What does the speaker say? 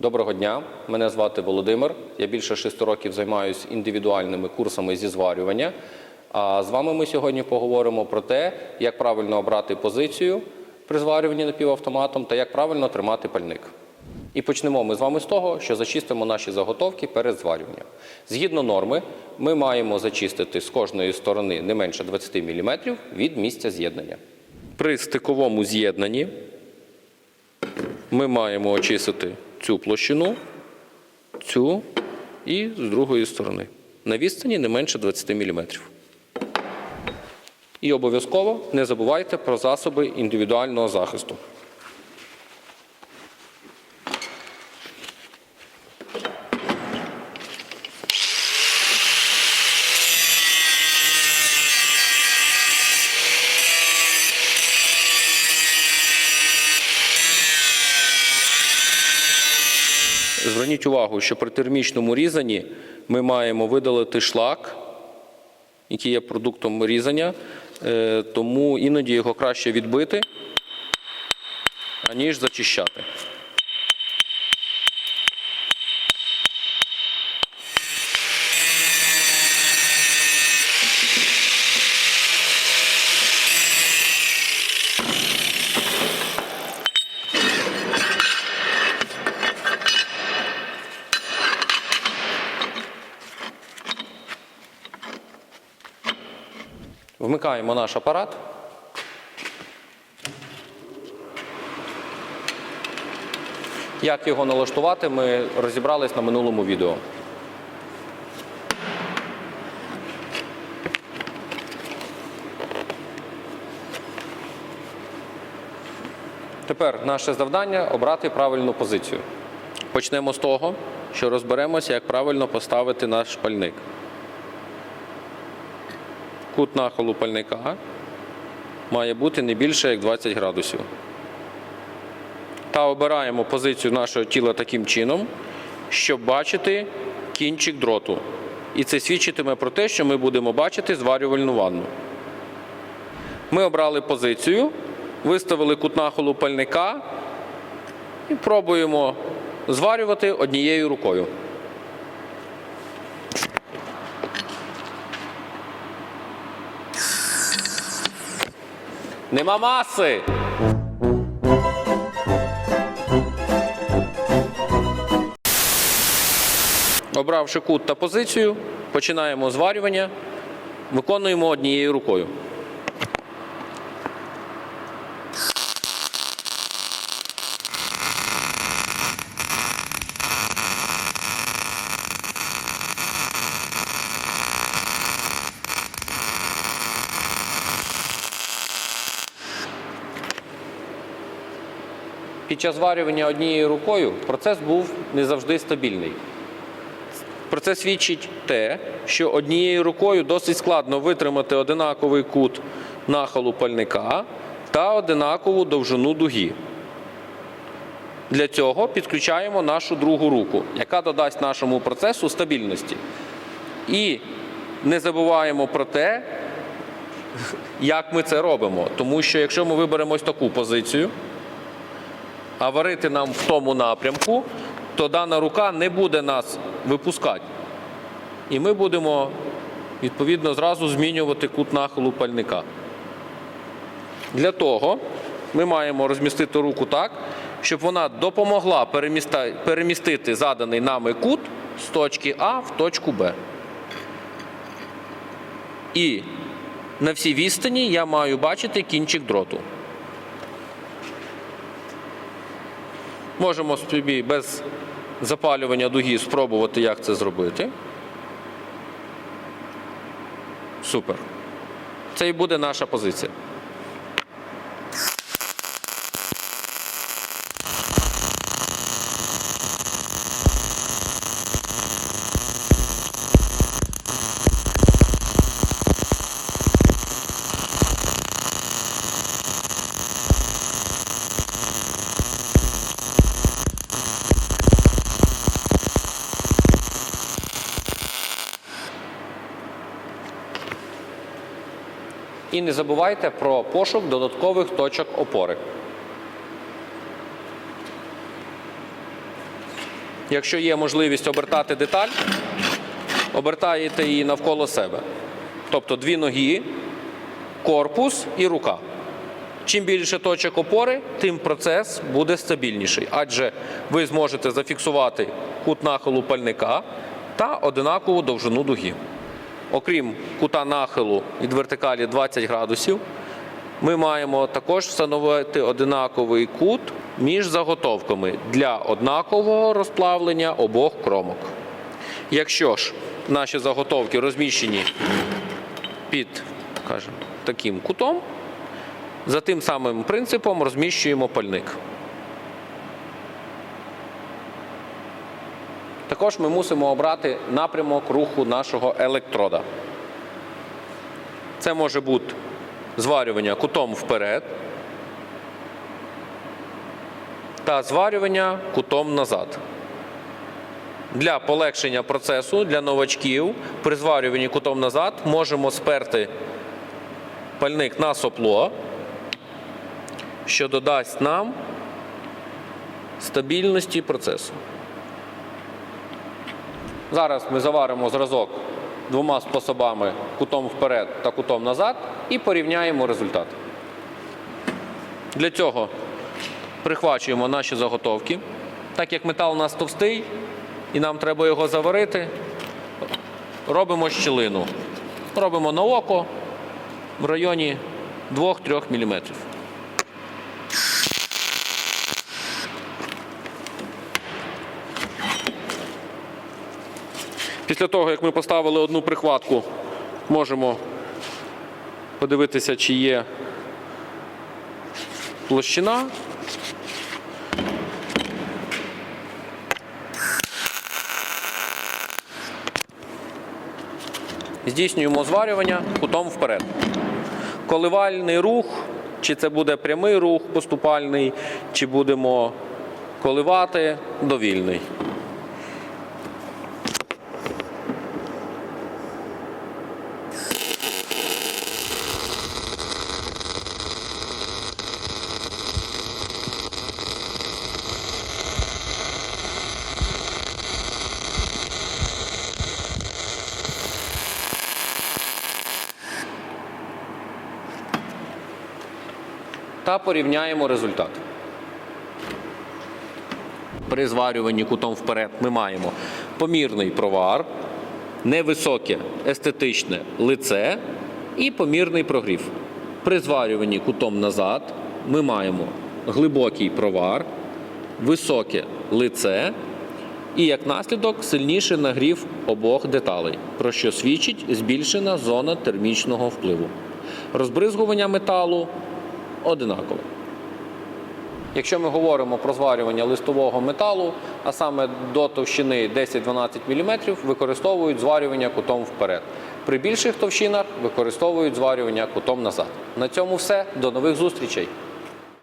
Доброго дня, мене звати Володимир. Я більше шести років займаюся індивідуальними курсами зі зварювання. А з вами ми сьогодні поговоримо про те, як правильно обрати позицію при зварюванні напівавтоматом та як правильно тримати пальник. І почнемо ми з вами з того, що зачистимо наші заготовки перед зварюванням. Згідно норми, ми маємо зачистити з кожної сторони не менше 20 мм від місця з'єднання. При стиковому з'єднанні ми маємо очистити цю площину, цю і з другої сторони. На відстані не менше 20 мм. І обов'язково не забувайте про засоби індивідуального захисту. Зверніть увагу, що при термічному різанні ми маємо видалити шлак, який є продуктом різання, е, тому іноді його краще відбити, аніж зачищати. Вмикаємо наш апарат. Як його налаштувати, ми розібрались на минулому відео. Тепер наше завдання обрати правильну позицію. Почнемо з того, що розберемося, як правильно поставити наш пальник. Кут нахилу пальника має бути не більше як 20 градусів. Та обираємо позицію нашого тіла таким чином, щоб бачити кінчик дроту. І це свідчитиме про те, що ми будемо бачити зварювальну ванну. Ми обрали позицію, виставили кут нахилу пальника і пробуємо зварювати однією рукою. Нема маси. Обравши кут та позицію, починаємо зварювання, виконуємо однією рукою. Під час зварювання однією рукою процес був не завжди стабільний. Про це свідчить те, що однією рукою досить складно витримати одинаковий кут нахилу пальника та одинакову довжину дуги. Для цього підключаємо нашу другу руку, яка додасть нашому процесу стабільності. І не забуваємо про те, як ми це робимо. Тому що якщо ми виберемо ось таку позицію, а варити нам в тому напрямку, то дана рука не буде нас випускати. І ми будемо відповідно зразу змінювати кут нахилу пальника. Для того ми маємо розмістити руку так, щоб вона допомогла перемістити заданий нами кут з точки А в точку Б. І на всій відстані я маю бачити кінчик дроту. Можемо собі без запалювання дуги спробувати, як це зробити. Супер. Це і буде наша позиція. І не забувайте про пошук додаткових точок опори. Якщо є можливість обертати деталь, обертаєте її навколо себе. Тобто дві ноги, корпус і рука. Чим більше точок опори, тим процес буде стабільніший, адже ви зможете зафіксувати кут нахилу пальника та одинакову довжину дуги. Окрім кута нахилу від вертикалі 20 градусів, ми маємо також встановити одинаковий кут між заготовками для однакового розплавлення обох кромок. Якщо ж наші заготовки розміщені під скажімо, таким кутом, за тим самим принципом розміщуємо пальник. Також ми мусимо обрати напрямок руху нашого електрода. Це може бути зварювання кутом вперед та зварювання кутом назад. Для полегшення процесу для новачків при зварюванні кутом назад можемо сперти пальник на сопло, що додасть нам стабільності процесу. Зараз ми заваримо зразок двома способами кутом вперед та кутом назад і порівняємо результат. Для цього прихвачуємо наші заготовки. Так як метал у нас товстий і нам треба його заварити, робимо щілину. Робимо на око в районі 2-3 мм. Після того, як ми поставили одну прихватку, можемо подивитися, чи є площина. Здійснюємо зварювання кутом вперед. Коливальний рух, чи це буде прямий рух поступальний, чи будемо коливати довільний. Та порівняємо результат. При зварюванні кутом вперед ми маємо помірний провар, невисоке естетичне лице і помірний прогрів. При зварюванні кутом назад ми маємо глибокий провар, високе лице і як наслідок сильніший нагрів обох деталей, про що свідчить збільшена зона термічного впливу. Розбризгування металу одинакове. Якщо ми говоримо про зварювання листового металу, а саме до товщини 10-12 мм, використовують зварювання кутом вперед. При більших товщинах використовують зварювання кутом назад. На цьому все. До нових зустрічей!